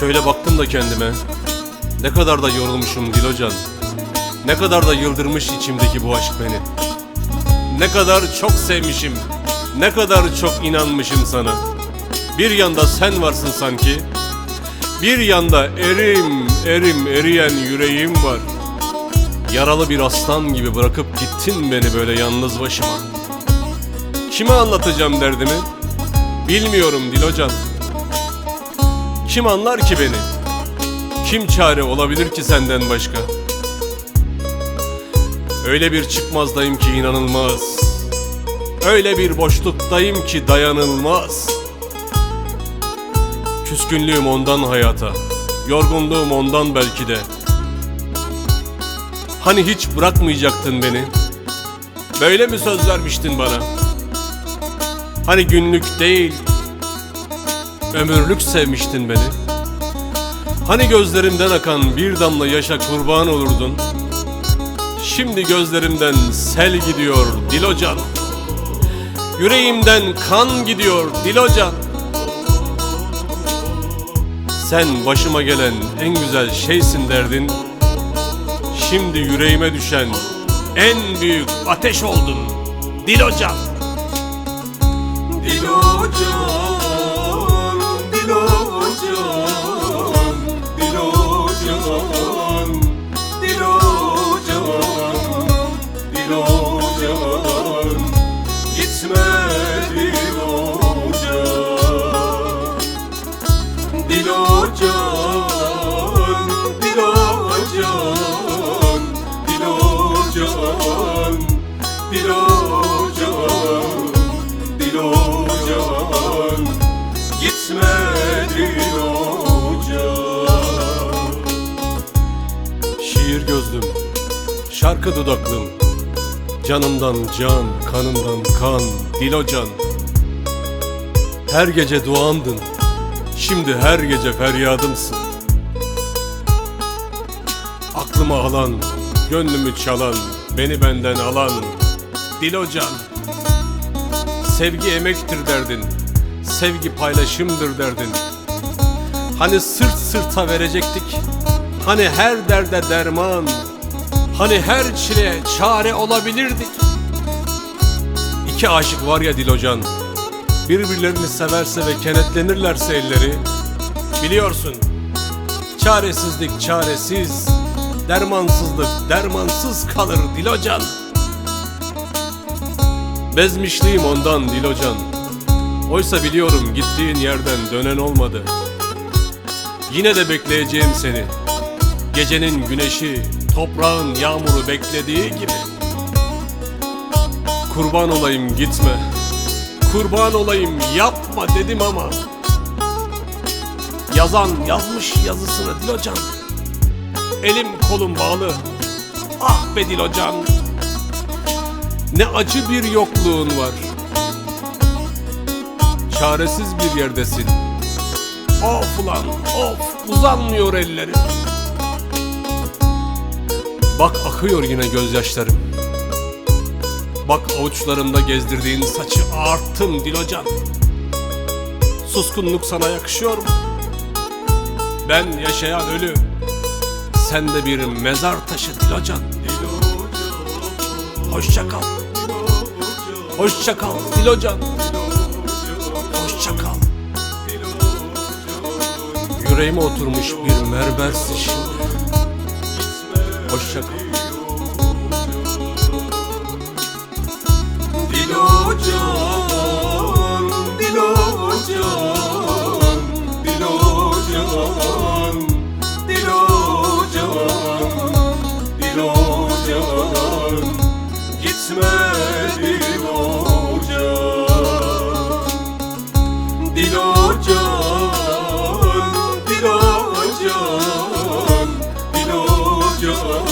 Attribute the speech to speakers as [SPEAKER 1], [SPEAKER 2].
[SPEAKER 1] Şöyle baktım da kendime. Ne kadar da yorulmuşum Dilocan. Ne kadar da yıldırmış içimdeki bu aşk beni. Ne kadar çok sevmişim. Ne kadar çok inanmışım sana. Bir yanda sen varsın sanki. Bir yanda erim erim eriyen yüreğim var. Yaralı bir aslan gibi bırakıp gittin beni böyle yalnız başıma. Kime anlatacağım derdimi? Bilmiyorum Dilocan. Kim anlar ki beni? Kim çare olabilir ki senden başka? Öyle bir çıkmazdayım ki inanılmaz. Öyle bir boşluktayım ki dayanılmaz. Küskünlüğüm ondan hayata. Yorgunluğum ondan belki de. Hani hiç bırakmayacaktın beni? Böyle mi söz vermiştin bana? Hani günlük değil, ömürlük sevmiştin beni? Hani gözlerimden akan bir damla yaşa kurban olurdun? Şimdi gözlerimden sel gidiyor Dilocan. Yüreğimden kan gidiyor Dilocan. Sen başıma gelen en güzel şeysin derdin. Şimdi yüreğime düşen en büyük ateş oldun Dilocan.
[SPEAKER 2] Dilocan,
[SPEAKER 1] şarkı dudaklım. Canımdan can, kanımdan kan, Dilocan Her gece duamdın, şimdi her gece feryadımsın. Aklıma alan, gönlümü çalan, beni benden alan. Dilocan Sevgi emektir derdin, sevgi paylaşımdır derdin. Hani sırt sırta verecektik. Hani her derde derman Hani her çile çare olabilirdik İki aşık var ya Dilocan. Birbirlerini severse ve kenetlenirlerse elleri Biliyorsun. Çaresizlik çaresiz Dermansızlık dermansız kalır Dilocan. Bezmişliğim ondan Dilocan. Oysa biliyorum gittiğin yerden dönen olmadı. Yine de bekleyeceğim seni. Gecenin güneşi, toprağın yağmuru beklediği gibi. Kurban olayım gitme. Kurban olayım yapma dedim ama. Yazan yazmış yazısını Dilocan Elim kolum bağlı. Ah be Dilocan Ne acı bir yokluğun var. Çaresiz bir yerdesin. Of ulan of uzanmıyor ellerim Bak akıyor yine gözyaşlarım. Bak avuçlarımda gezdirdiğin saçı arttım Dilocan. Suskunluk sana yakışıyor mu? Ben yaşayan ölü. Sen de bir mezar taşı Dilocan. Hoşça kal. Hoşça kal Dilocan. Hoşça kal. Yüreğime oturmuş bir mermersin şimdi Hoşça kal.
[SPEAKER 2] Dilocan, Dilocan, Dilocan, Dilocan, Dilocan, gitme Dilocan, Dilocan, Dilocan, Dilocan,